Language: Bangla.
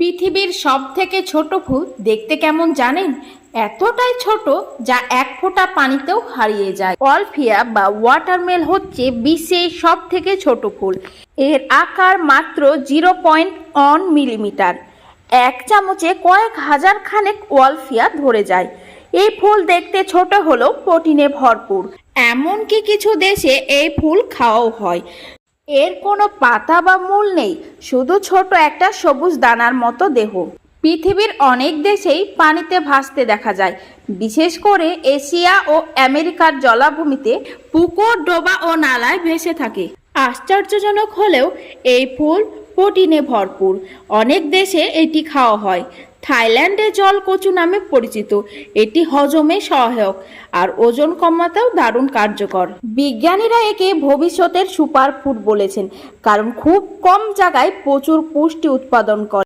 পৃথিবীর সব থেকে ছোট ফুল দেখতে কেমন জানেন? এতটাই ছোট যা এক ফোঁটা পানিতেও হারিয়ে যায়। অলফিয়া বা ওয়াটারমেল হচ্ছে বিশ্বের সব থেকে ছোট ফুল। এর আকার মাত্র জিরো পয়েন্ট ওয়ান মিলিমিটার। এক চামচে কয়েক হাজার খানেক ওয়ালফিয়া ধরে যায়। এই ফুল দেখতে ছোট হলেও প্রোটিনে ভরপুর। এমনকি কিছু দেশে এই ফুল খাওয়াও হয়। এর কোনো পাতা বা মূল নেই, শুধু ছোট একটা সবুজ দানার মতো দেহ। পৃথিবীর অনেক দেশেই পানিতে ভাসতে দেখা যায়। বিশেষ করে এশিয়া ও আমেরিকার জলাভূমিতে পুকুর, ডোবা ও নালায় ভেসে থাকে। আশ্চর্যজনক হলেও এই ফুল প্রোটিনে ভরপুর। অনেক দেশে এটি খাওয়া হয়। থাইল্যান্ডে জল কচু নামে পরিচিত। এটি হজমে সহায়ক আর ওজন কমাতেও দারুণ কার্যকর। বিজ্ঞানীরা একে ভবিষ্যতের সুপার ফুড বলেছেন, কারণ খুব কম জায়গায় প্রচুর পুষ্টি উৎপাদন করে।